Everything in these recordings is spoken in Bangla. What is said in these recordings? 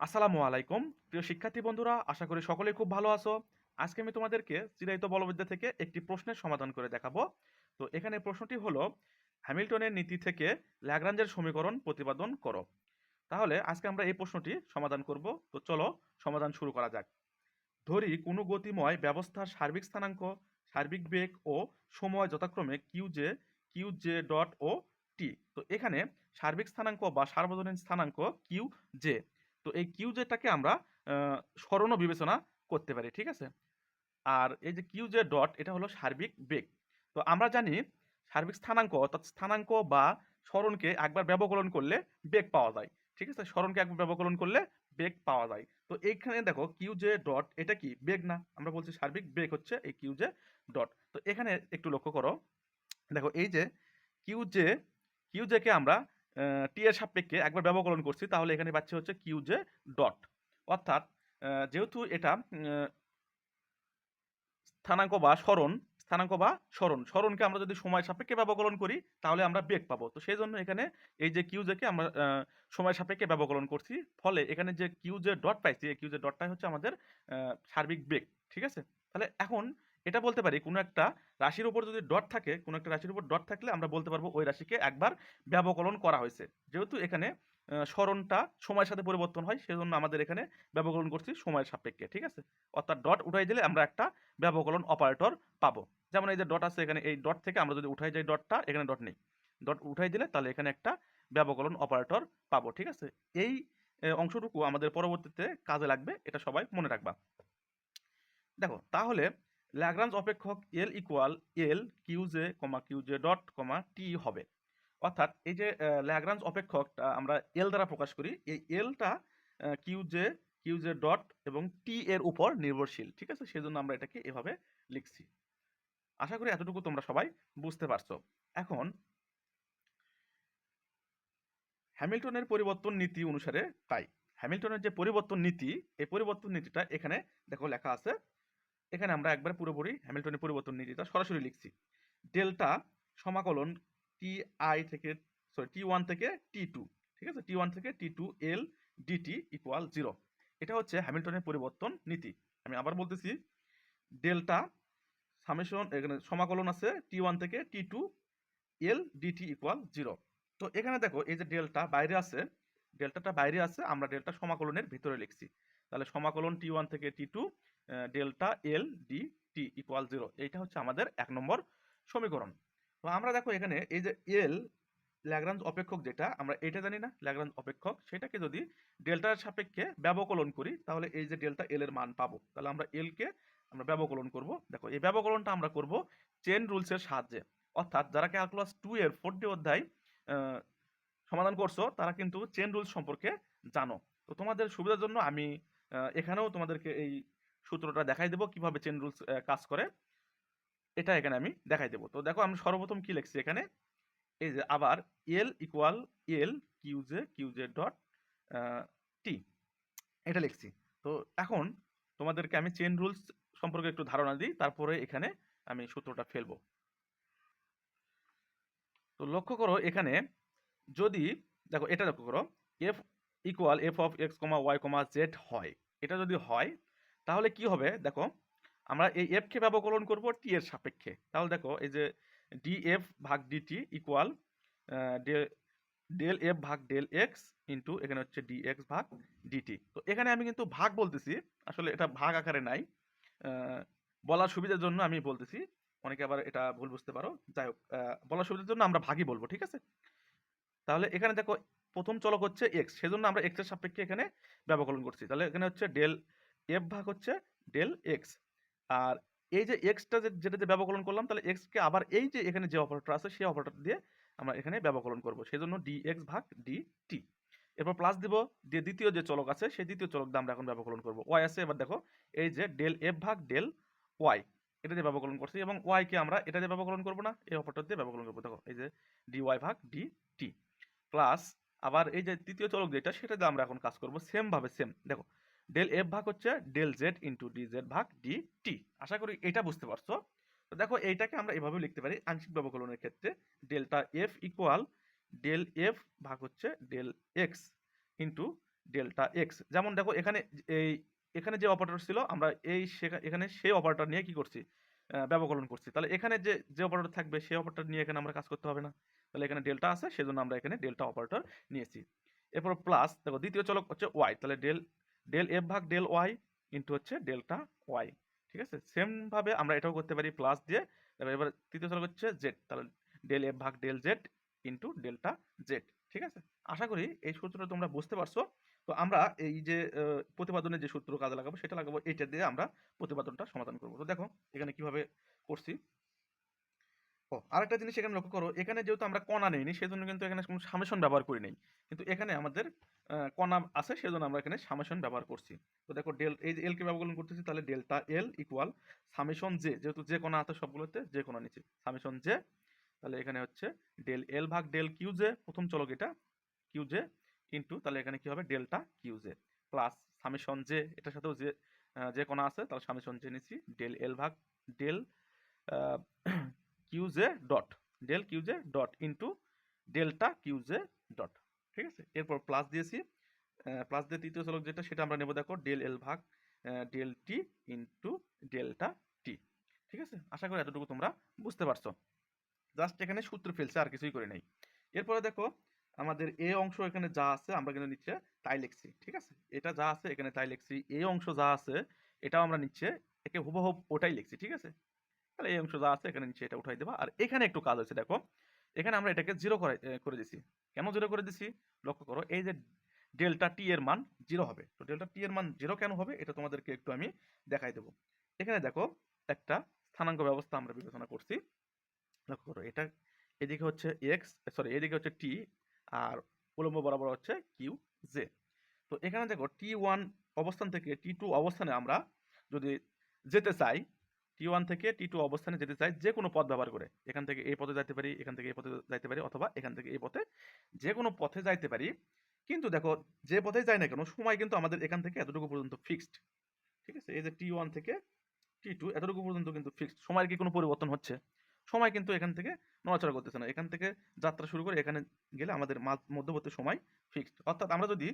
আসসালামু আলাইকুম। প্রিয় শিক্ষার্থী বন্ধুরা, আশা করি সকলেই খুব ভালো আছো। আজকে আমি তোমাদেরকে চিরায়িত বলবিদ্যা থেকে একটি প্রশ্নের সমাধান করে দেখাবো। তো এখানে প্রশ্নটি হলো, হ্যামিল্টনের নীতি থেকে ল্যাগ্রাঞ্জের সমীকরণ প্রতিপাদন করো। তাহলে আজকে আমরা এই প্রশ্নটি সমাধান করব। তো চলো সমাধান শুরু করা যাক। ধরি কোনো গতিময় ব্যবস্থার সার্বিক স্থানাঙ্ক, সার্বিক বেগ ও সময় যথাক্রমে Q J Q J dot ও টি। তো এখানে সার্বিক স্থানাঙ্ক বা সার্বজনীন স্থানাঙ্ক কিউ জে তো এই কিউ জেটাকে আমরা স্মরণও বিবেচনা করতে পারি, ঠিক আছে? আর এই যে কিউ জে ডট, এটা হলো সার্বিক বেগ। তো আমরা জানি সার্বিক স্থানাঙ্ক, অর্থাৎ স্থানাঙ্ক বা স্মরণকে একবার ব্যবকলন করলে বেগ পাওয়া যায়, ঠিক আছে? স্মরণকে একবার ব্যবকলন করলে বেগ পাওয়া যায়। তো এইখানে দেখো কিউ জে ডট, এটা কি বেগ না? আমরা বলছি সার্বিক বেগ হচ্ছে এই কিউ জে ডট। তো এখানে একটু লক্ষ্য করো। দেখো এই যে কিউ জে কিউ আমরা টি এর সাপেক্ষে একবার ব্যবকলন করছি, তাহলে এখানে পাচ্ছি হচ্ছে কিউ জে ডট অর্থাৎ যেহেতু এটা স্থানাঙ্ক বা স্মরণ, স্থানাঙ্ক বা স্মরণ, স্মরণকে আমরা যদি সময় সাপেক্ষে ব্যবকলন করি, তাহলে আমরা বেগ পাবো। তো সেই জন্য এখানে এই যে কিউ জেকে আমরা সময় সাপেক্ষে ব্যবকলন করছি, ফলে এখানে যে কিউ জে ডট পাইছি, এই কিউ জে ডটটাই হচ্ছে আমাদের সার্বিক বেগ, ঠিক আছে? তাহলে এখন এটা বলতে পারি কোনো একটা রাশির উপর যদি ডট থাকে, কোনো একটা রাশির উপর ডট থাকলে আমরা বলতে পারব ওই রাশিকে একবার ব্যবকলন করা হয়েছে। যেহেতু এখানে স্মরণটা সময়ের সাথে পরিবর্তন হয়, সেজন্য আমাদের এখানে ব্যবকলন করছি সময়ের সাপেক্ষে, ঠিক আছে? অর্থাৎ ডট উঠাই দিলে আমরা একটা ব্যবকলন অপারেটর পাবো। যেমন এই যে ডট আছে এখানে, এই ডট থেকে আমরা যদি উঠাই যাই ডটটা এখানে ডট নেই। ডট উঠাই দিলে তাহলে এখানে একটা ব্যবকলন অপারেটর পাবো, ঠিক আছে? এই অংশটুকু আমাদের পরবর্তীতে কাজে লাগবে, এটা সবাই মনে রাখবা। দেখো, তাহলে ল্যাগ্রাঞ্জ অপেক্ষক L equal L Q J comma Q J dot comma T হবে। অর্থাৎ এই যে ল্যাগ্রাঞ্জ অপেক্ষকটা আমরা এল দ্বারা প্রকাশ করি, এই এলটা Q J Q J dot এবং টি এর উপর নির্ভরশীল, ঠিক আছে? সেজন্য আমরা এটাকে এভাবে লিখছি। আশা করি এতটুকু তোমরা সবাই বুঝতে পারছ। এখন, হ্যামিল্টনের পরিবর্তন নীতি অনুসারে তাই। হ্যামিল্টনের যে পরিবর্তন নীতি, এই পরিবর্তন নীতিটা এখানে, দেখো লেখা আছে এখানে আমরা একবার পুরোপুরি হ্যামিল্টনের পরিবর্তন নীতিটা সরাসরি লিখছি। ডেল্টা সমাকলন টি আই থেকে সরি টি ওয়ান থেকে টি টু ঠিক আছে? টি ওয়ান থেকে T two L D T equal zero এটা হচ্ছে হ্যামিল্টনের পরিবর্তন নীতি। আমি আবার বলতেছি ডেল্টা সামেশন এখানে সমাকলন আছে টি ওয়ান থেকে T two L D T equal zero তো এখানে দেখো, এই যে ডেল্টা বাইরে আছে ডেল্টাটা বাইরে আছে, আমরা ডেল্টা সমাকলনের ভিতরে লিখছি। তাহলে সমাকলন টি ওয়ান থেকে T two delta L D T equal zero এইটা হচ্ছে আমাদের এক নম্বর সমীকরণ। তো আমরা দেখো এখানে এই যে এল ল্যাগ্রাঞ্জ অপেক্ষক যেটা, আমরা এটা জানি না ল্যাগ্রাঞ্জ অপেক্ষক, সেটাকে যদি ডেল্টার সাপেক্ষে ব্যবকলন করি, তাহলে এই যে ডেল্টা এল এর মান পাবো। তাহলে আমরা এল কে আমরা ব্যবকলন করব। দেখো, এই ব্যবকলনটা আমরা করব চেন রুলসের সাহায্যে। অর্থাৎ যারা ক্লাস টু এর ফোর্থ অধ্যায় সমাধান করছ, তারা কিন্তু চেন রুলস সম্পর্কে জানো। তো তোমাদের সুবিধার জন্য আমি এখানেও তোমাদেরকে এই সূত্রটা দেখাই দেবো, কীভাবে চেন রুলস কাজ করে। এটা এখানে আমি দেখাই দেবো। তো দেখো, আমি সর্বপ্রথম কি লিখছি এখানে? এই যে আবার এল ইকুয়াল এল কিউজে কিউজে ডট টি এটা লিখছি। তো এখন তোমাদেরকে আমি চেন রুলস সম্পর্কে একটু ধারণা দিই, তারপরে এখানে আমি সূত্রটা ফেলব। তো লক্ষ্য করো, এখানে যদি, দেখো, এটা লক্ষ্য করো F equal F of X comma Y comma Z হয়। এটা যদি হয় তাহলে কি হবে? দেখো, আমরা এই এফকে ব্যবকলন করব টি এর সাপেক্ষে। তাহলে দেখো, এই যে ডি এফ ভাগ D T equal del F ভাগ ডেল এক্স ইন্টু এখানে হচ্ছে ডি এক্স ভাগ ডিটি তো এখানে আমি কিন্তু ভাগ বলতেছি, আসলে এটা ভাগ আকারে নাই। বলার সুবিধার জন্য আমি বলতেছি, অনেকে আবার এটা ভুল বুঝতে পারো। যাই হোক বলার সুবিধার জন্য আমরা ভাগই বলব, ঠিক আছে? তাহলে এখানে দেখো, প্রথম চলক হচ্ছে এক্স সেজন্য আমরা এক্সের সাপেক্ষে এখানে ব্যবকলন করছি। তাহলে এখানে হচ্ছে ডেল এফ ভাগ হচ্ছে ডেল এক্স আর এই যে এক্সটা যে ব্যবকলন করলাম, তাহলে এক্সকে আবার এই যে এখানে যে অপারেটর আছে, সেই অপারেটর দিয়ে আমরা এখানে ব্যবকলন করব। সেই জন্য ডি এক্স ভাগ ডি টি এরপর প্লাস দিব, দিয়ে দ্বিতীয় যে চলক আছে, সেই দ্বিতীয় চলক দিয়ে আমরা এখন ব্যবকলন করব। ওয়াই আছে, এবার দেখো, এই যে ডেল এফ ভাগ ডেল ওয়াই এটা দিয়ে ব্যবকলন করছি এবং ওয়াই কে আমরা এটা দিয়ে ব্যবকলন করব না, এই অপারেটর দিয়ে ব্যবকলন করব। দেখো, এই যে ডি ওয়াই ভাগ ডি টি প্লাস আবার এই যে তৃতীয় চলক যেটা, সেটা দিয়ে আমরা এখন কাজ করব সেম ভাবে সেম দেখো ডেল এফ ভাগ হচ্ছে del Z into D Z ভাগ ডি টি আশা করি এটা বুঝতে পারছ। তো দেখো, এইটাকে আমরা এভাবে লিখতে পারি আংশিক ব্যবকলনের ক্ষেত্রে। Delta F equal del F ভাগ হচ্ছে del X into delta X যেমন দেখো, এখানে এই, এখানে যে অপারেটর ছিল, আমরা এই এখানে সেই অপারেটর নিয়ে কি করছি? ব্যবকলন করছি। তাহলে এখানে যে যে অপারেটর থাকবে, সেই অপারেটর নিয়ে এখানে আমরা কাজ করতে হবে না। তাহলে এখানে ডেল্টা আছে, সেজন্য আমরা এখানে ডেল্টা অপারেটর নিয়েছি। এরপর প্লাস দেখো, দ্বিতীয় চলক হচ্ছে ওয়াই তাহলে ডেল ডেল এফ ভাগ ডেল ওয়াই ইন্টু হচ্ছে ডেল্টা ওয়াই ঠিক আছে? সেম ভাবে আমরা এটাও করতে পারি প্লাস দিয়ে। তারপর এবার তৃতীয় চলক হচ্ছে জেড তাহলে ডেল এফ ভাগ del Z into delta Z ঠিক আছে? আশা করি এই সূত্রটা তোমরা বুঝতে পারছ। তো আমরা এই যে প্রতিপাদনের যে সূত্র কাজে লাগাবো সেটা লাগাবো, এটা দিয়ে আমরা প্রতিপাদনটা সমাধান করব। তো দেখো এখানে কীভাবে করছি। ও, আরেকটা জিনিস এখানে লক্ষ্য করো, এখানে যেহেতু আমরা কণা নেইনি, সেজন্য কিন্তু এখানে কোনো সামেশন ব্যবহার করি নাই। কিন্তু এখানে আমাদের কণা আছে, সেজন্য আমরা এখানে সামেশন ব্যবহার করছি। তো দেখো ডেল, এই যে এলকে ব্যবহার করতেছি, তাহলে delta L equal summation J যেহেতু যে কণা আছে সবগুলোতে যে কণা নিচে, সামেশন জে তাহলে এখানে হচ্ছে ডেল এল ভাগ ডেল কিউ জে প্রথম চলক এটা কিউ জে ইন্টু তাহলে এখানে কি হবে? Delta Q J plus summation J এটার সাথেও যে যে কণা আছে, তাহলে সামেশন জে নিচ্ছি, ডেল এল ভাগ del Q J dot del Q J dot into delta Q J dot ঠিক আছে? এরপর প্লাস দিয়েছি প্লাস দিয়ে তৃতীয় চলক যেটা, সেটা আমরা নেব দেখো ডেল এল ভাগ del T into delta T ঠিক আছে? আশা করি এতটুকু তোমরা বুঝতে পারছ। জাস্ট এখানে সূত্র ফেলছে, আর কিছুই করে নাই। এরপরে দেখো, আমাদের এ অংশ এখানে যা আছে, আমরা কিন্তু নিচ্ছে তাই লিখছি, ঠিক আছে? এটা যা আছে, এখানে তাই লিখছি। এ অংশ যা আছে, এটাও আমরা নিচ্ছে একে হুবহুব ওটাই লিখছি, ঠিক আছে? তাহলে এই অংশ যা আছে, এখানে নিচে এটা উঠাই দেবা। আর এখানে একটু কাজ হয়েছে দেখো। এখানে আমরা এটাকে জিরো করে করে দিছি। কেন জিরো করে দিছি? লক্ষ্য করো, এই যে ডেল্টা টি এর মান জিরো হবে। তো ডেল্টা টি এর মান জিরো কেন হবে? এটা তোমাদেরকে একটু আমি দেখাই দেবো। এখানে দেখো, একটা স্থানাঙ্ক ব্যবস্থা আমরা বিবেচনা করছি। লক্ষ্য করো, এটা এদিকে হচ্ছে এক্স সরি এদিকে হচ্ছে টি আর উলম্ব বরাবর হচ্ছে কিউ জে তো এখানে দেখো টি ওয়ান অবস্থান থেকে টি টু অবস্থানে আমরা যদি যেতে চাই টি ওয়ান থেকে টি টু অবস্থানে যেতে চাই যে কোনো পথ ব্যবহার করে। এখান থেকে এই পথে যাইতে পারি, এখান থেকে এই পথে যাইতে পারি, অথবা এখান থেকে এই পথে যে কোনো পথে যাইতে পারি। কিন্তু দেখো, যে পথে যাই না কেন, সময় কিন্তু আমাদের এখান থেকে এতটুকু পর্যন্ত ফিক্সড ঠিক আছে? এই যে টি ওয়ান থেকে টি টু এতটুকু পর্যন্ত কিন্তু ফিক্সড সময়ের কি কোনো পরিবর্তন হচ্ছে? সময় কিন্তু এখান থেকে নড়াচড়া করতেছে না। এখান থেকে যাত্রা শুরু করে এখানে গেলে আমাদের মধ্যবর্তী সময় ফিক্সড অর্থাৎ আমরা যদি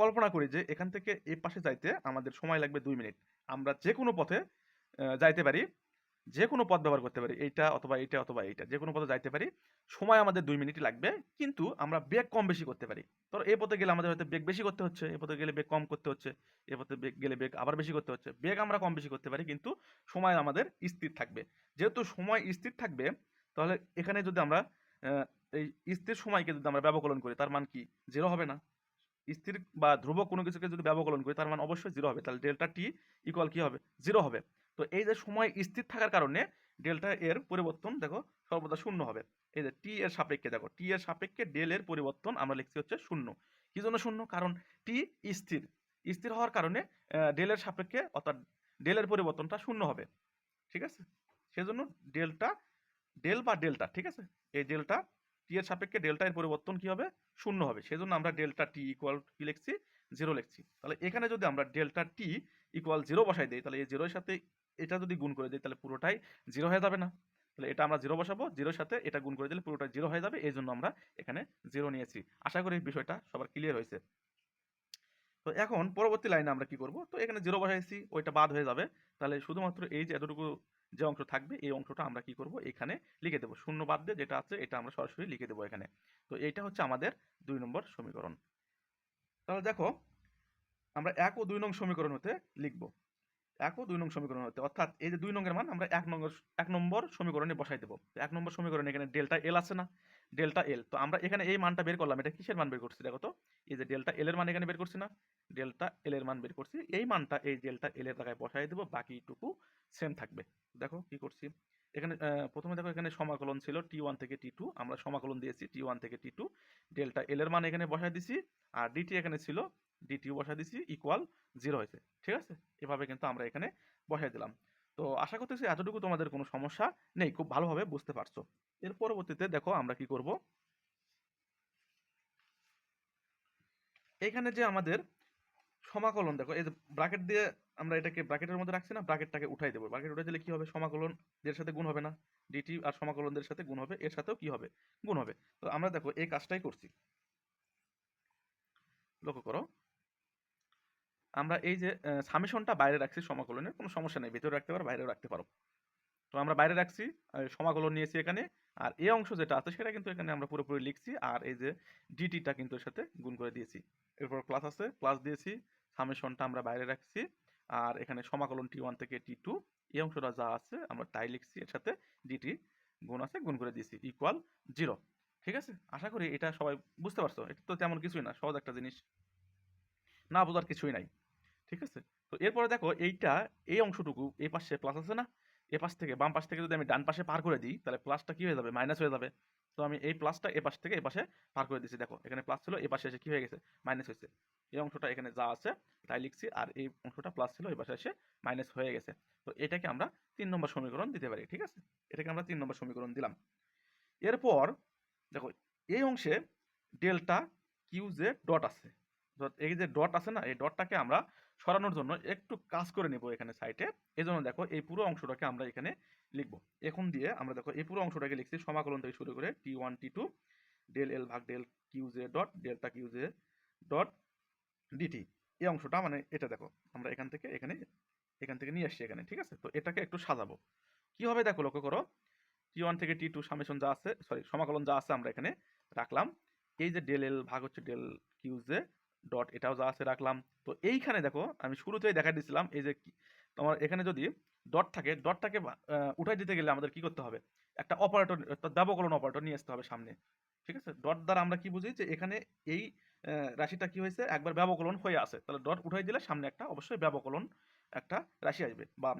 কল্পনা করি যে এখান থেকে এই পাশে যাইতে আমাদের সময় লাগবে দুই মিনিট। আমরা যে কোনো পথে যাইতে পারি। যে কোনো পথ ব্যবহার করতে পারি। এইটা অথবা এইটা অথবা এইটা। যে কোনো পথে যাইতে পারি। সময় আমাদের দুই মিনিট লাগবে। কিন্তু আমরা বেগ কম বেশি করতে পারি। ধরো এ পথে গেলে আমাদের হয়তো বেগ বেশি করতে হচ্ছে। এ পথে গেলে বেগ কম করতে হচ্ছে। এ পথে বেগ গেলে বেগ আবার বেশি করতে হচ্ছে। বেগ আমরা কম বেশি করতে পারি। কিন্তু সময় আমাদের স্থির থাকবে। যেহেতু সময় স্থির থাকবে, তাহলে এখানে যদি আমরা এই স্থির সময়কে যদি আমরা ব্যবকলন করি, তার মান কি? জিরো হবে না। স্থির বা ধ্রুব কোনো কিছুকে যদি ব্যবকলন করি, তার মান অবশ্যই জিরো হবে। তাহলে ডেল্টা টি ইকুয়াল কি হবে? জিরো হবে। তো এই যে সময় স্থির থাকার কারণে ডেল্টা এর পরিবর্তন দেখো সর্বদা শূন্য হবে। এই যে টি এর সাপেক্ষে দেখো টি এর সাপেক্ষে ডেল এর পরিবর্তন আমরা লিখছি হচ্ছে শূন্য। কি জন্য শূন্য? কারণ টি স্থির। স্থির হওয়ার কারণে ডেল এর সাপেক্ষে অর্থাৎ ডেল এর পরিবর্তনটা শূন্য হবে। ঠিক আছে? সেজন্য ডেল্টা, ডেল বা ডেল্টা, ঠিক আছে? এই ডেল্টা টি এর সাপেক্ষে ডেল্টা এর পরিবর্তন কি হবে? শূন্য হবে। সেজন্য আমরা ডেল্টা টি ইকুয়াল কি লিখছি? জিরো লিখছি। তাহলে এখানে যদি আমরা ডেল্টা টি ইকুয়াল জিরো বসাই দিই, তাহলে এই জিরোর সাথে এটা যদি গুণ করে দিই, তাহলে পুরোটাই জিরো হয়ে যাবে না। তাহলে এটা আমরা জিরো বসাবো জিরোর সাথে এটা গুণ করে দিলে পুরোটা জিরো হয়ে যাবে এই জন্য আমরা এখানে জিরো নিয়েছি। আশা করি বিষয়টা সবার ক্লিয়ার হয়েছে। তো এখন পরবর্তী লাইনে আমরা কি করব? তো এখানে জিরো বসাইছি, ওইটা বাদ হয়ে যাবে। তাহলে শুধুমাত্র এই যে এতটুকু যে অংশ থাকবে, এই অংশটা আমরা কি করব? এখানে লিখে দেবো। শূন্য বাদ দিয়ে যেটা আছে, এটা আমরা সরাসরি লিখে দেবো এখানে। তো এইটা হচ্ছে আমাদের দুই নম্বর সমীকরণ। তাহলে দেখো, আমরা এক ও দুই নং সমীকরণ হতে লিখব। এক ও দুই নং সমীকরণ হতে অর্থাৎ এই যে দুই নংয়ের মান, আমরা এক নম্বর এক নম্বর সমীকরণে বসাই দেবো। এক নম্বর সমীকরণে এখানে ডেল্টা এল আছে না? Delta L. তো আমরা এখানে এই মানটা বের করলাম। এটা কিসের মান বের করছি দেখো তো? এই যে ডেল্টা এল এর মান এখানে বের করছি না? ডেল্টা এল এর মান বের করছি। এই মানটা এই ডেল্টা এল এর জায়গায় বসাই দেবো। বাকিটুকু সেম থাকবে। দেখো কি করছি? এখানে প্রথমে দেখো এখানে সমাকলন ছিল টি ওয়ান থেকে টি টু আমরা সমাকলন দিয়েছি টি ওয়ান থেকে টি টু ডেল্টা এল এর মান এখানে বসাই দিছি। আর ডিটি এখানে ছিল ডিটিও বসাই দিছি ইকুয়াল জিরো হয়েছে, ঠিক আছে? এভাবে কিন্তু আমরা এখানে বসাই দিলাম। তো আশা করতেছি এতটুকু তোমাদের কোনো সমস্যা নেই, খুব ভালোভাবে বুঝতে পারছ। এর পরবর্তীতে দেখো আমরা কি করব। এখানে যে আমাদের সমাকলন, দেখো, এই যে ব্র্যাকেট দিয়ে আমরা এটাকে ব্র্যাকেটের মধ্যে রাখছি না ব্র্যাকেটটাকে উঠাই দেবো। ব্র্যাকেট উঠাই দিলে কি হবে? সমাকলন এর সাথে গুণ হবে না। ডিটি আর সমাকলনদের সাথে গুণ হবে, এর সাথেও কি হবে? গুণ হবে। তো আমরা দেখো এই কাজটাই করছি। লক্ষ্য করো আমরা এই যে সামেশনটা বাইরে রাখছি সমাকলনের, কোনো সমস্যা নেই। ভেতরে রাখতে পারো, বাইরেও রাখতে পারো। তো আমরা বাইরে রাখছি সমাকলন নিয়েছি এখানে, আর এই অংশ যেটা আছে সেটা কিন্তু এখানে আমরা পুরোপুরি লিখছি, আর এই যে ডিটিটা কিন্তু এর সাথে গুণ করে দিয়েছি। এরপর প্লাস আছে প্লাস দিয়েছি, সামেশনটা আমরা বাইরে রাখছি, আর এখানে সমাকলন টি ওয়ান থেকে টি টু এই অংশটা যা আছে আমরা তাই লিখছি, এর সাথে ডিটি গুণ আছে, গুণ করে দিয়েছি ইকুয়াল জিরো ঠিক আছে? আশা করি এটা সবাই বুঝতে পারছ, এটা তো তেমন কিছুই না, সহজ একটা জিনিস। না বোঝার কিছুই নাই, ঠিক আছে? তো এরপরে দেখো এইটা, এই অংশটুকু এই পাশে প্লাস আছে না? এ পাশ থেকে, বাম পাশ থেকে যদি আমি ডান পাশে পার করে দিই, তাহলে প্লাসটা কি হয়ে যাবে? মাইনাস হয়ে যাবে। তো আমি এই প্লাসটা এ পাশ থেকে এ পাশে পার করে দিচ্ছি দেখো, এখানে প্লাস ছিল, এ পাশে এসে কি হয়ে গেছে? মাইনাস হয়েছে। এই অংশটা এখানে যা আছে, তাই লিখছি, আর এই অংশটা প্লাস ছিল এই পাশে এসে মাইনাস হয়ে গেছে। তো এটাকে আমরা তিন নম্বর সমীকরণ দিতে পারি, ঠিক আছে? এটাকে আমরা তিন নম্বর সমীকরণ দিলাম। এরপর, দেখো, এই অংশে ডেল্টা কিউ জে ডট আছে। এই যে ডট আছে না, এই ডটটাকে আমরা সরানোর জন্য একটু কাজ করে নেব এখানে সাইটে এই জন্য দেখো এই পুরো অংশটাকে আমরা এখানে লিখব। এখন দিয়ে আমরা দেখো এই পুরো অংশটাকে লিখছি সমাকলন থেকে শুরু করে T one T two del L ভাগ del Q J dot delta Q J dot D T এই অংশটা মানে এটা দেখো, আমরা এখান থেকে এখানে, এখান থেকে নিয়ে আসছি এখানে, ঠিক আছে? তো এটাকে একটু সাজাবো। কি হবে দেখো লক্ষ্য করো টি ওয়ান থেকে টি টু সামেশন যা আছে সরি সমাকলন যা আছে আমরা এখানে রাখলাম। এই যে ডেল এল ভাগ হচ্ছে ডেল কিউ জে ডট এটাও যা আছে রাখলাম। তো এইখানে দেখো, আমি শুরুতেই দেখা দিয়েছিলাম, এই যে তোমার এখানে যদি ডট থাকে ডটটাকে উঠাই দিতে গেলে আমাদের কি করতে হবে? একটা অপারেটর ব্যবকলন অপারেটর নিয়ে আসতে হবে সামনে। ঠিক আছে? ডট দ্বারা আমরা কি বুঝি যে এখানে এই রাশিটা কি হয়েছে? একবার ব্যবকলন হয়ে আছে। তাহলে ডট উঠাই দিলে সামনে একটা অবশ্যই ব্যবকলন একটা রাশি আসবে। বা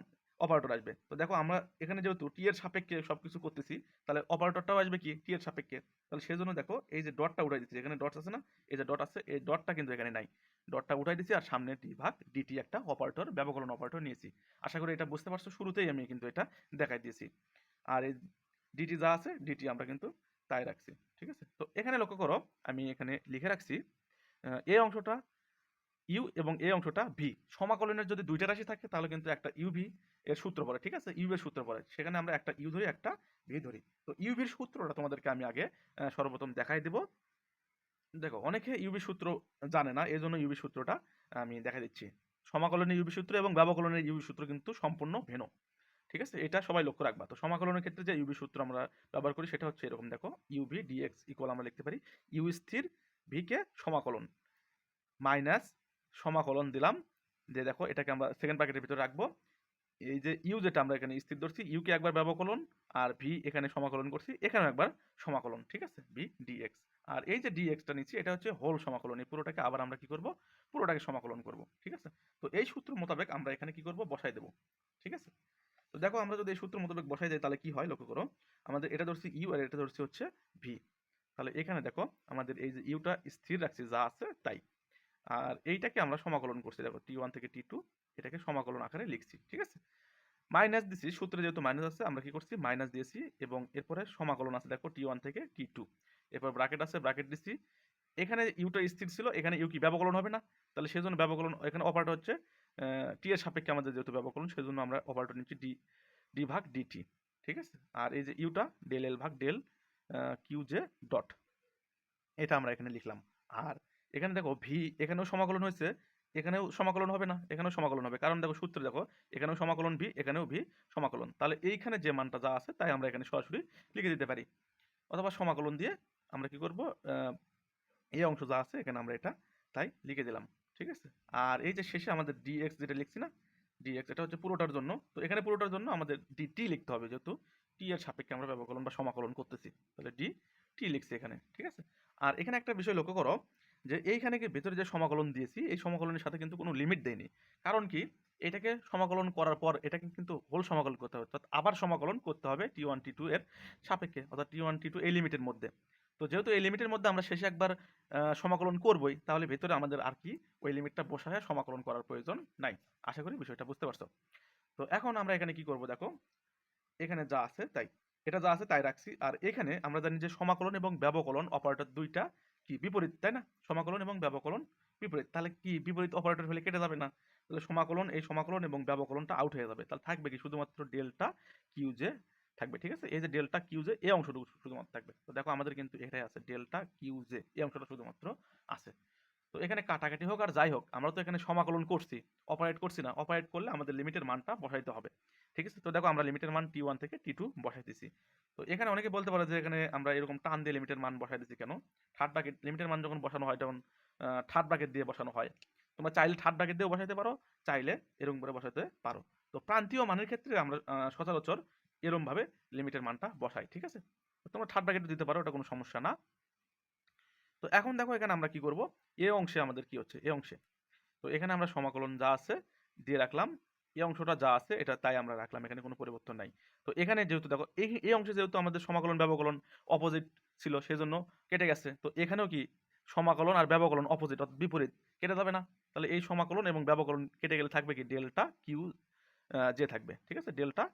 অপারেটর আসবে। তো দেখো আমরা এখানে যেহেতু টি এর সাপেক্ষে সবকিছু করতেছি, তাহলে অপারেটরটাও আসবে কি টি এর সাপেক্ষে? তাহলে সেই জন্য দেখো এই যে ডটটা উঠাই দিচ্ছি। এখানে ডট আছে না, এই যে ডট আছে, এই ডটটা কিন্তু এখানে নাই। ডটটা উঠাই দিচ্ছি আর সামনে ডি ভাগ ডিটি একটা অপারেটর ব্যবকলন অপারেটর নিয়েছি। আশা করি এটা বুঝতে পারছ, শুরুতেই আমি কিন্তু এটা দেখাই দিয়েছি। আর এই ডিটি যা আছে ডিটি আমরা কিন্তু তাই রাখছি, ঠিক আছে? তো এখানে লক্ষ্য করো, আমি এখানে লিখে রাখছি এই অংশটা ইউ এবং এই অংশটা ভি। সমাকলনের যদি দুইটা রাশি থাকে, তাহলে কিন্তু একটা ইউভি এর সূত্র পড়ে, ঠিক আছে? ইউ এর সূত্র পড়ে। সেখানে আমরা একটা ইউ ধরি, একটা ভি ধরি। তো ইউ ইউভির সূত্রটা তোমাদেরকে আমি আগে সর্বপ্রথম দেখাই দেব। দেখো, অনেকে ইউবি সূত্র জানে না এই জন্য ইউবি সূত্রটা আমি দেখা দিচ্ছি। সমাকলনের ইউবি সূত্র এবং ব্যবকলনের ইউবি সূত্র কিন্তু সম্পূর্ণ ভিন্ন, ঠিক আছে? এটা সবাই লক্ষ্য রাখবা। তো সমাকলনের ক্ষেত্রে যে ইউবি সূত্র আমরা ব্যবহার করি, সেটা হচ্ছে এরকম, দেখো ইউভি ডিএক্স ইকুয়াল আমরা লিখতে পারি। ইউ স্থির ভি কে সমাকলন, মাইনাস সমাকলন দিলাম। যে দেখো, এটাকে আমরা সেকেন্ড ব্র্যাকেটের ভিতরে রাখব। এই যে ইউ যেটা আমরা এখানে স্থির ধরছি ইউকে একবার ব্যবকলন আর ভি এখানে সমাকলন করছি, এখানেও একবার সমাকলন, ঠিক আছে? ভি ডিএক্স আর এই যে ডিএক্সটা নিচ্ছি, এটা হচ্ছে হোল সমাকলন। এই পুরোটাকে আবার আমরা কি করব? পুরোটাকে সমাকলন করব, ঠিক আছে? তো এই সূত্র মোতাবেক আমরা এখানে কি করব? বসাই দেব, ঠিক আছে? তো দেখো, আমরা যদি এই সূত্র মোতাবেক বসাই দেই, তাহলে কি হয়? লক্ষ্য করো, আমাদের এটা ধরছি ইউ আর এটা ধরছি হচ্ছে ভি তাহলে এখানে দেখো, আমাদের এই যে ইউটা স্থির রাখছি, যা আছে, তাই। আর এইটাকে আমরা সমাকলন করছি। দেখো টি ওয়ান থেকে টি টু এটাকে সমাকলন আকারে লিখছি, ঠিক আছে? মাইনাস দিছি, সূত্রে যেহেতু মাইনাস আছে, আমরা কি করছি? মাইনাস দিয়েছি এবং এরপরে সমাকলন আছে, দেখো টি ওয়ান থেকে টি টু এরপর ব্র্যাকেট আছে ব্র্যাকেট দিছি। এখানে ইউটা স্থির ছিল, এখানে ইউ কি ব্যবকলন হবে না? তাহলে সেজন্য ব্যবকলন, এখানে অপারেটর হচ্ছে টি এর সাপেক্ষে আমাদের যেহেতু ব্যবকলন, সেজন্য আমরা অপারেটর নিচ্ছি ডি ডি ভাগ ডিটি ঠিক আছে? আর এই যে ইউটা ডেল এল ভাগ ডেল কিউ জে ডট এটা আমরা এখানে লিখলাম। আর এখানে দেখো ভি এখানেও সমাকলন হয়েছে, এখানেও সমাকলন হবে না, এখানেও সমাকলন হবে। কারণ দেখো সূত্রে দেখো, এখানেও সমাকলন ভি এখানেও ভি সমাকলন। তাহলে এইখানে যে মানটা যা আছে, তাই আমরা এখানে সরাসরি লিখে দিতে পারি। অথবা সমাকলন দিয়ে আমরা কি করব এই অংশ যা আছে, এখানে আমরা এটা তাই লিখে দিলাম। ঠিক আছে? আর এই যে শেষে আমাদের ডিএক্স যেটা লিখছি না ডিএক্স এটা হচ্ছে পুরোটার জন্য। তো এখানে পুরোটার জন্য আমাদের ডি টি লিখতে হবে যেহেতু টি এর সাপেক্ষে আমরা ব্যবকলন বা সমাকলন করতেছি। তাহলে ডি টি লিখছি এখানে। ঠিক আছে? আর এখানে একটা বিষয় লক্ষ্য করো যে এইখানে ভেতরে যে সমাকলন দিয়েছি, এই সমাকলনের সাথে কিন্তু কোনো লিমিট দেয়নি। কারণ কি? এটাকে সমাকলন করার পর এটাকে কিন্তু হোল সমাকলন করতে হবে। অর্থাৎ আবার সমাকলন করতে হবে টি ওয়ান টি টু এর সাপেক্ষে, অর্থাৎ টি ওয়ান টি টু এই লিমিটের মধ্যে। তো যেহেতু এই লিমিটের মধ্যে আমরা শেষে একবার সমাকলন করবই, তাহলে ভেতরে আমাদের আর কি ওই লিমিটটা বসায় সমাকলন করার প্রয়োজন নাই। আশা করি বিষয়টা বুঝতে পারছ। তো এখন আমরা এখানে কি করব দেখো? এখানে যা আছে তাই। এটা যা আছে তাই রাখছি। আর এখানে আমরা জানি যে সমাকলন এবং ব্যবকলন অপারেটর দুইটা কি? বিপরীত, তাই না? সমাকলন এবং ব্যবকলন বিপরীত। তাহলে কি? বিপরীত অপারেটর হলে কেটে যাবে না? তাহলে সমাকলন, এই সমাকলন এবং ব্যবকলনটা আউট হয়ে যাবে। তাহলে থাকবে কি? শুধুমাত্র ডেল্টা কিউ জে থাকবে, ঠিক আছে? এই যে ডেল্টা কিউ জে এই অংশটুকু শুধুমাত্র থাকবে। তো দেখো আমাদের কিন্তু এটাই আছে ডেল্টা কিউ জে এই অংশটা শুধুমাত্র আছে। তো এখানে কাটাকাটি হোক আর যাই হোক, আমরা তো এখানে সমাকলন করছি। অপারেট করছি না। অপারেট করলে আমাদের লিমিটের মানটা বসাইতে হবে। ঠিক আছে? তো দেখো আমরা লিমিটের মান টি ওয়ান থেকে টি টু বসাইতেছি তো এখানে অনেকে বলতে পারে যে এখানে আমরা এরকম টান দিয়ে লিমিটের মান বসাই দিচ্ছি কেন? থার্ড ব্র্যাকেট লিমিটের মান যখন বসানো হয় তখন থার্ড ব্র্যাকেট দিয়ে বসানো হয়। তোমরা চাইলে থার্ড ব্র্যাকেট দিয়েও বসাইতে পারো, চাইলে এরকম করে বসাতে পারো। তো প্রান্তীয় মানের ক্ষেত্রে আমরা সচরাচর এরকম ভাবে লিমিটের মানটা বসাই, ঠিক আছে? তোমরা থার্ড ব্র্যাকেট দিতে পারো, ওটা কোনো সমস্যা না। তো এখন দেখো এখানে আমরা কি করব? এ অংশে আমাদের কি হচ্ছে? এ অংশে। তো এখানে আমরা সমাকলন যা আছে দিয়ে রাখলাম। এই অংশটা যা আছে, এটা তাই আমরা রাখলাম, এখানে কোনো পরিবর্তন নাই। তো এখানে যেহেতু দেখো, এই এই অংশে যেহেতু আমাদের সমাকলন, ব্যবকলন অপোজিট ছিল, সেজন্য কেটে গেছে। তো এখানেও কি সমাকলন আর ব্যবকলন অপোজিট অর্থাৎ বিপরীত, কেটে যাবে না? তাহলে এই সমাকলন এবং ব্যবকলন কেটে গেলে থাকবে কি? ডেল্টা কিউ যে থাকবে, ঠিক আছে? ডেল্টা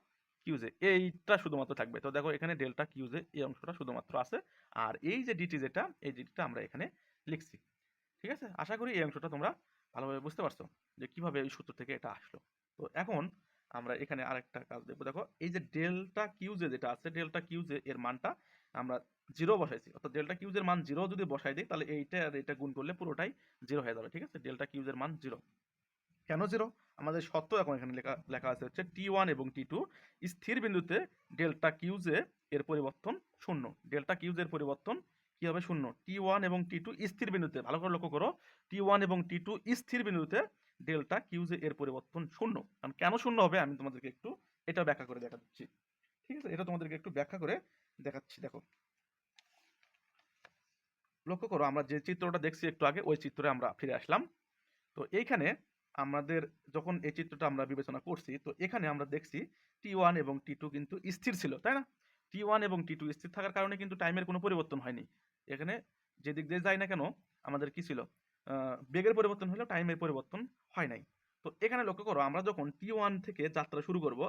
কিউজে এইটা শুধুমাত্র থাকবে। তো দেখো, এখানে ডেল্টা কিউজে এই অংশটা শুধুমাত্র আছে। আর এই যে ডিটি যেটা এই ডিটিটা আমরা এখানে লিখছি, ঠিক আছে? আশা করি এই অংশটা তোমরা ভালোভাবে বুঝতে পারছ যে কীভাবে এই সূত্র থেকে এটা আসলো। তো এখন আমরা এখানে আরেকটা কাজ দেখব। দেখো, এই যে ডেল্টা কিউজে যেটা আছে ডেল্টা কিউজে এর মানটা আমরা জিরো বসাইছি। অর্থাৎ ডেল্টা কিউজের মান জিরো যদি বসাই দিই, তাহলে এইটা আর এটা গুণ করলে পুরোটাই জিরো হয়ে যাবে, ঠিক আছে? ডেল্টা কিউজের মান জিরো কেন জিরো আমাদের সত্য এখন এখানে লেখা লেখা আছে হচ্ছে টি ওয়ান এবং টি টু স্থির বিন্দুতে ডেল্টা কিউজে এর পরিবর্তন শূন্য। ডেল্টা কিউজের পরিবর্তন কি হবে? শূন্য। টি ওয়ান এবং টি টু স্থির বিন্দুতে, ভালো করে লক্ষ্য করো। টি ওয়ান এবং টি টু স্থির বিন্দুতে ডেল্টা কিউজে এর পরিবর্তন শূন্য। কারণ কেন শূন্য হবে? আমি তোমাদেরকে একটু এটা ব্যাখ্যা করে দেখা দিচ্ছি ঠিক আছে? এটা তোমাদেরকে একটু ব্যাখ্যা করে দেখাচ্ছি। দেখো। লক্ষ্য করো, আমরা যে চিত্রটা দেখছি একটু আগে, ওই চিত্রে আমরা ফিরে আসলাম। তো এইখানে আমাদের যখন এই চিত্রটা আমরা বিবেচনা করছি, তো এখানে আমরা দেখছি টি ওয়ান এবং টি টু কিন্তু স্থির ছিল, তাই না? টি ওয়ান এবং টি টু স্থির থাকার কারণে কিন্তু টাইমের কোনো পরিবর্তন হয়নি। এখানে যেদিক দিয়ে যাই না কেন, আমাদের কি ছিল? বেগের পরিবর্তন হলেও টাইমের পরিবর্তন হয় নাই। তো এখানে লক্ষ্য করো, আমরা যখন টি ওয়ান থেকে যাত্রা শুরু করব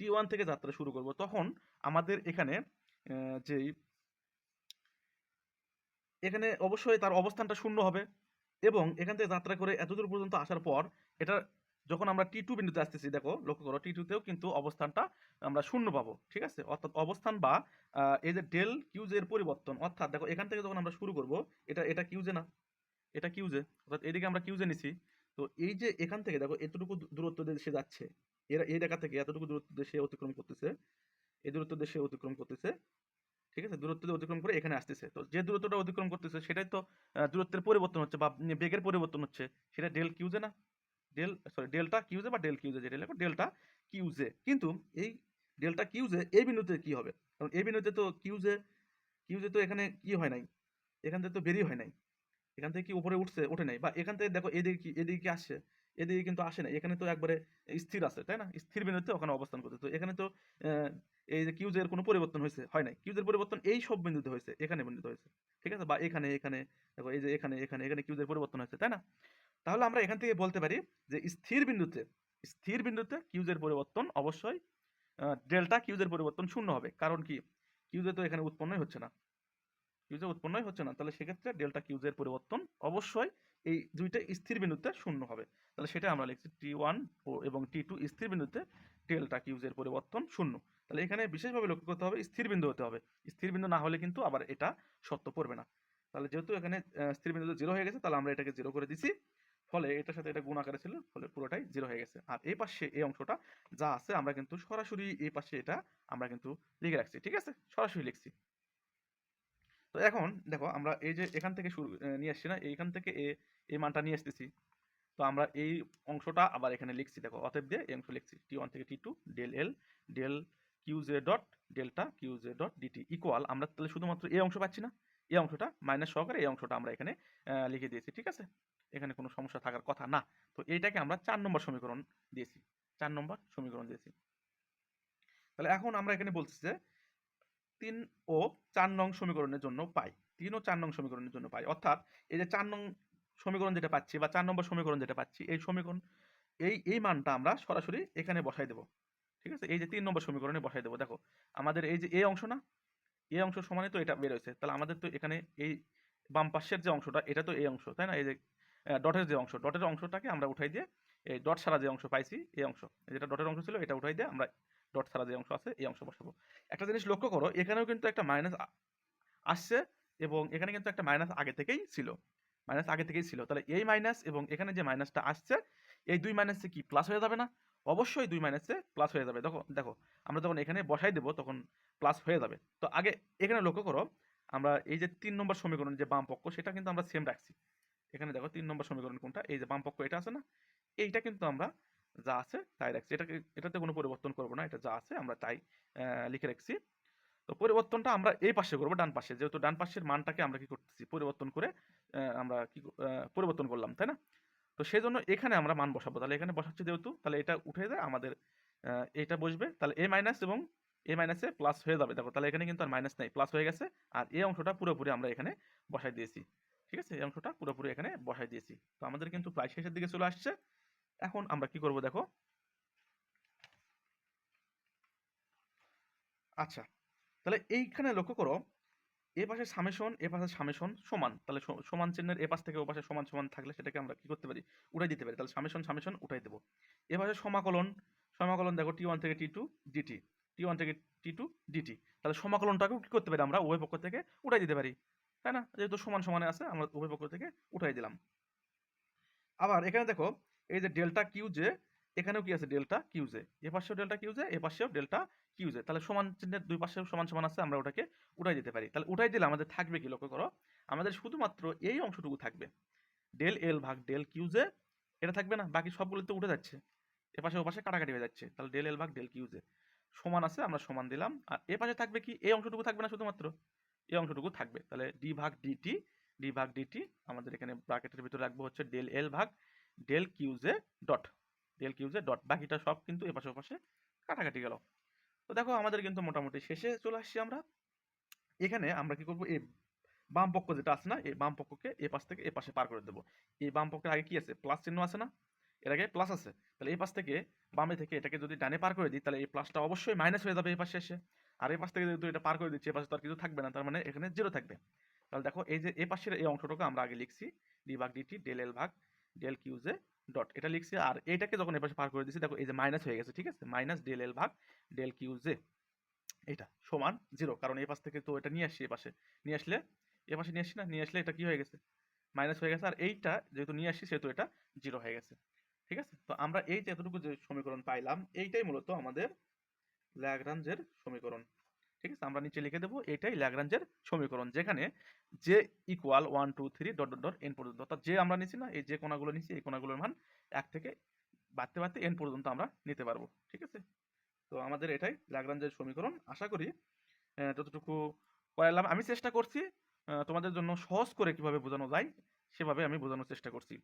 টি ওয়ান থেকে যাত্রা শুরু করব, তখন আমাদের এখানে যেই এখানে অবশ্যই তার অবস্থানটা শূন্য হবে এবং এখান থেকে যাত্রা করে এতদূর পর্যন্ত আসার পর এটা যখন আমরা টি টু বিন্দুতে আসতেছি, দেখো, লক্ষ্য করো টি টুতেও কিন্তু অবস্থানটা আমরা শূন্য পাবো, ঠিক আছে? অর্থাৎ অবস্থান বা এই যে ডেল কিউজের পরিবর্তন, অর্থাৎ দেখো, এখান থেকে যখন আমরা শুরু করব, এটা এটা কিউজে না। এটা কিউজে অর্থাৎ এদিকে আমরা কিউজে নিছি। তো এই যে এখান থেকে, দেখো, এতটুকু দূরত্ব দিয়ে সে যাচ্ছে। এরা, এই রেখা থেকে এতটুকু দূরত্ব দিয়ে সে অতিক্রম করতেছে। এই দূরত্ব দিয়ে সে অতিক্রম করতেছে। ঠিক আছে? দূরত্ব অতিক্রম করে এখানে আসতেছে। তো যে দূরত্বটা অতিক্রম করতেছে, সেটাই তো দূরত্বের পরিবর্তন হচ্ছে, বা বেগের পরিবর্তন হচ্ছে। সেটা ডেল কিউজে না? ডেল সরি ডেল্টা কিউজে বা ডেল কিউজে যেটা লেখো, ডেল্টা কিউজে কিন্তু এই ডেল্টা কিউজে এই বিন্দুতে কি হবে? কারণ এই বিন্দুতে তো কিউজে কিউজে তো এখানে কি হয় নাই? এখান থেকে তো বেরিয়ে হয় নাই। এখান থেকে কি উপরে উঠছে? ওঠে নাই। বা এখান থেকে দেখো এদিকে কি এদিকে কি আসছে? এদিকে কিন্তু আসে না এখানে তো একবারে স্থির আছে, তাই না? স্থির বিন্দুতে ওখানে অবস্থান করতে তো এখানে তো এই যে কিউজের কোনো পরিবর্তন হয়েছে? হয় নাই। কিউজের পরিবর্তন এই সব বিন্দুতে হয়েছে, এখানে বিন্দুতে হয়েছে। ঠিক আছে? বা এখানে এখানে, দেখো এই যে এখানে এখানে এখানে কিউজের পরিবর্তন হয়েছে, তাই না? তাহলে আমরা এখান থেকে বলতে পারি যে স্থির বিন্দুতে স্থির বিন্দুতে কিউজের পরিবর্তন অবশ্যই ডেল্টা কিউজের পরিবর্তন শূন্য হবে। কারণ কি? কিউজে তো এখানে উৎপন্নই হচ্ছে না। কিউজে উৎপন্নই হচ্ছে না, তাহলে সেক্ষেত্রে ডেল্টা কিউজের পরিবর্তন অবশ্যই এই দুইটা স্থির বিন্দুতে শূন্য হবে। তাহলে সেটা আমরা লিখছি টি ওয়ান এবং টি টু স্থির বিন্দুতে ডেল্টা কিউজের পরিবর্তন শূন্য। তাহলে এখানে বিশেষভাবে লক্ষ্য করতে হবে, স্থির বিন্দু হতে হবে। স্থির বিন্দু না হলে কিন্তু আবার এটা সত্য পড়বে না। তাহলে যেহেতু এখানে স্থির বিন্দুতে জিরো হয়ে গেছে, তাহলে আমরা এটাকে জিরো করে দিছি। ফলে এটার সাথে এটা গুণ আকারে ছিল, ফলে পুরোটাই জিরো হয়ে গেছে। আর এই পাশে এই অংশটা যা আছে, আমরা কিন্তু সরাসরি এই পাশে এটা আমরা কিন্তু লিখে রাখছি, ঠিক আছে? সরাসরি লিখছি। তো এখন দেখো আমরা এই যে এখান থেকে শুরু নিয়ে আসছি না, এইখান থেকে এ, এই মানটা নিয়ে আসতেছি। তো আমরা এই অংশটা আবার এখানে লিখছি, দেখো, অতএব দিয়ে এই অংশ লিখছি টি ওয়ান থেকে T two del L del Q J dot delta Q J dot D T equal আমরা তাহলে শুধুমাত্র এই অংশ পাচ্ছি না, এই অংশটা মাইনাস সহকারে এই অংশটা আমরা এখানে লিখে দিয়েছি, ঠিক আছে? এখানে কোনো সমস্যা থাকার কথা না। তো এইটাকে আমরা চার নম্বর সমীকরণ দিয়েছি, চার নম্বর সমীকরণ দিয়েছি। তাহলে এখন আমরা এখানে বলছি যে তিন ও চার নং সমীকরণের জন্য পাই। তিন ও চার নং সমীকরণের জন্য পাই। অর্থাৎ এই যে চার নং সমীকরণ যেটা পাচ্ছি বা চার নম্বর সমীকরণ যেটা পাচ্ছি, এই সমীকরণ, এই এই মানটা আমরা সরাসরি এখানে বসাই দেবো। ঠিক আছে? এই যে তিন নম্বর সমীকরণে বসাই দেবো। দেখো, আমাদের এই যে এই অংশ না এই অংশ সমানে তো এটা বেরোচ্ছে তাহলে আমাদের তো এখানে এই বাম পাশের যে অংশটা, এটা তো এই অংশ, তাই না? এই যে ডটের যে অংশ, ডটের অংশটাকে আমরা উঠাই দিয়ে, এই ডট ছাড়া যে অংশ পাইছি এই অংশ যেটা ডটের অংশ ছিল, এটা উঠাই দিয়ে আমরা ডট ছাড়া যে অংশ আছে, এই অংশ বসাবো। একটা জিনিস লক্ষ্য করো, এখানেও কিন্তু একটা মাইনাস আসছে এবং এখানে কিন্তু একটা মাইনাস আগে থেকেই ছিল। মাইনাস আগে থেকেই ছিল। তাহলে এই মাইনাস এবং এখানে যে মাইনাসটা আসছে, এই দুই মাইনাসে কি প্লাস হয়ে যাবে না? অবশ্যই দুই মাইনাসে প্লাস হয়ে যাবে। দেখো দেখো, আমরা যখন এখানে বসাই দেবো, তখন প্লাস হয়ে যাবে। তো আগে এখানে লক্ষ্য করো, আমরা এই যে তিন নম্বর সমীকরণ যে বাম পক্ষ, সেটা কিন্তু আমরা সেম রাখছি। এখানে দেখো তিন নম্বর সমীকরণ কোনটা? এই যে বাম পক্ষ, এটা আছে না? এইটা কিন্তু আমরা যা আছে, তাই রাখছি। এটাকে, এটাতে কোনো পরিবর্তন করব না, এটা যা আছে আমরা তাই লিখে রাখছি। তো পরিবর্তনটা আমরা এই পাশে করব, ডান পাশে। যেহেতু ডান পাশের মানটাকে আমরা কি করতেছি? পরিবর্তন করে আমরা কি পরিবর্তন করলাম, তাই না? তো সেই জন্য এখানে আমরা মান বসাবো। তাহলে এখানে বসাচ্ছি যেহেতু, তাহলে এটা উঠে যায়, আমাদের এটা বসবে। তাহলে এ মাইনাস এবং এ মাইনাসে প্লাস হয়ে যাবে। দেখো, তাহলে এখানে কিন্তু আর মাইনাস নেই, প্লাস হয়ে গেছে। আর এই অংশটা পুরোপুরি আমরা এখানে বসাই দিয়েছি। ঠিক আছে? এই অংশটা পুরোপুরি এখানে বসাই দিয়েছি। তো আমাদের কিন্তু প্রায় শেষের দিকে চলে আসছে। এখন আমরা কি করব দেখো? আচ্ছা তাহলে এইখানে লক্ষ্য করো, এ পাশে সামেশন এ পাশে সামেশন সমান। তাহলে সমান চিহ্নের এ পাশ থেকে ও পাশে সমান সমান থাকলে সেটাকে আমরা কি করতে পারি? উঠাই দিতে পারি। তাহলে সামেশন সামেশন উঠাই দেবো। এ পাশে সমাকলন সমাকলন দেখো টি ওয়ান থেকে T two D T T one থেকে টি টু ডিটি তাহলে সমাকলনটাকেও কি করতে পারি আমরা? উভয় পক্ষ থেকে উঠাই দিতে পারি। তাই না? যেহেতু সমান সমানে আছে, আমরা উভয় পক্ষ থেকে উঠাই দিলাম। আবার এখানে দেখো এই যে ডেল্টা কিউ যে এখানেও কি আছে ডেল্টা কিউ জে এ পাশেও ডেল্টা কিউ জে এ পাশেও ডেল্টা কিউ জে তাহলে সমান চিহ্নের দুই পাশেও সমান সমান আছে, আমরা ওটাকে উঠাই দিতে পারি। তাহলে উঠাই দিলে আমাদের থাকবে কি লক্ষ্য করো? আমাদের শুধুমাত্র এই অংশটুকু থাকবে। ডেল এল ভাগ ডেল কিউ জে এটা থাকবে না, বাকি সবগুলো তো উঠে যাচ্ছে। এ পাশে ও পাশে কাটাকাটি হয়ে যাচ্ছে, তাহলে ডেল এল ভাগ ডেল কিউ জে সমান আছে, আমরা সমান দিলাম, আর এ পাশে থাকবে কি? এই অংশটুকু থাকবে না শুধুমাত্র। এই অংশটুকু থাকবে। তাহলে ডি ভাগ ডিটি ডি ভাগ ডিটি আমাদের এখানে ব্র্যাকেটের ভিতরে রাখব হচ্ছে ডেল এল ভাগ del Q J dot del Q J dot বাকিটা সব কিন্তু এপাশে ওপাশে কাটাকাটি গেল। তো দেখো আমাদের কিন্তু মোটামুটি শেষে চলে আসছি আমরা। এখানে আমরা কি করব? এই বাম পক্ষ যেটা আছে না এই বাম পক্ষকে এ পাশ থেকে এ পাশে পার করে দেবো। এই বাম পক্ষের আগে কি আছে? প্লাস চিহ্ন আছে না? এর আগে প্লাস আছে। তাহলে এই পাশ থেকে বামে থেকে এটাকে যদি ডানে পার করে দিই, তাহলে এই প্লাসটা অবশ্যই মাইনাস হয়ে যাবে এই পাশে এসে। আর এই পাশ থেকে যেহেতু এটা পার করে দিচ্ছি, এ পাশে তো আর কিছু থাকবে না, তার মানে এখানে জিরো থাকবে। তাহলে দেখো এই যে এ পাশের এই অংশটুকু আমরা আগে লিখছি ডি ভাগ ডিটি ডেল এল ভাগ ডেল কিউজে ডট এটা লিখছি আর এটাকে যখন এপাশে পার করে দিচ্ছি দেখো এই যে মাইনাস হয়ে গেছে, ঠিক আছে? মাইনাস ডেল এল ভাগ ডেল কিউজে এটা সমান জিরো কারণ এই পাশ থেকে তো এটা নিয়ে আসছি এপাশে। নিয়ে আসলে এ পাশে নিয়ে আসছি না, নিয়ে আসলে এটা কি হয়ে গেছে? মাইনাস হয়ে গেছে, আর এইটা যেহেতু নিয়ে আসছি সেহেতু এটা জিরো হয়ে গেছে। ঠিক আছে? তো আমরা এই যে এতটুকু যে সমীকরণ পাইলাম, এইটাই মূলত আমাদের ল্যাগ্রাঞ্জের সমীকরণ। ঠিক আছে? আমরা নিচে লিখে দেবো, এটাই ল্যাগ্রাঞ্জের সমীকরণ, যেখানে J equal one two three dot dot dot N পর্যন্ত। অর্থাৎ যে আমরা নিচ্ছি না, এই যে কোনাগুলো নিচ্ছি এই কোনাগুলোর মান এক থেকে বাড়তে বাড়তে এন পর্যন্ত আমরা নিতে পারব, ঠিক আছে? তো আমাদের এটাই ল্যাগ্রাঞ্জের সমীকরণ। আশা করি যতটুকু করালাম আমি চেষ্টা করছি তোমাদের জন্য সহজ করে কীভাবে বোঝানো যায়, সেভাবে আমি বোঝানোর চেষ্টা করছি।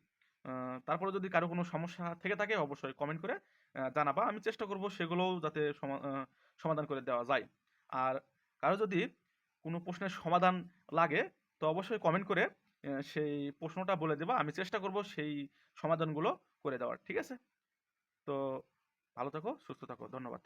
তারপরে যদি কারও কোনো সমস্যা থেকে থাকে, অবশ্যই কমেন্ট করে জানাবা। আমি চেষ্টা করব সেগুলোও যাতে সমা- সমাধান করে দেওয়া যায়। আর কারও যদি কোনো প্রশ্নের সমাধান লাগে, তো অবশ্যই কমেন্ট করে সেই প্রশ্নটা বলে দেবা। আমি চেষ্টা করব সেই সমাধানগুলো করে দেওয়ার। ঠিক আছে? তো ভালো থাকো, সুস্থ থাকো। ধন্যবাদ।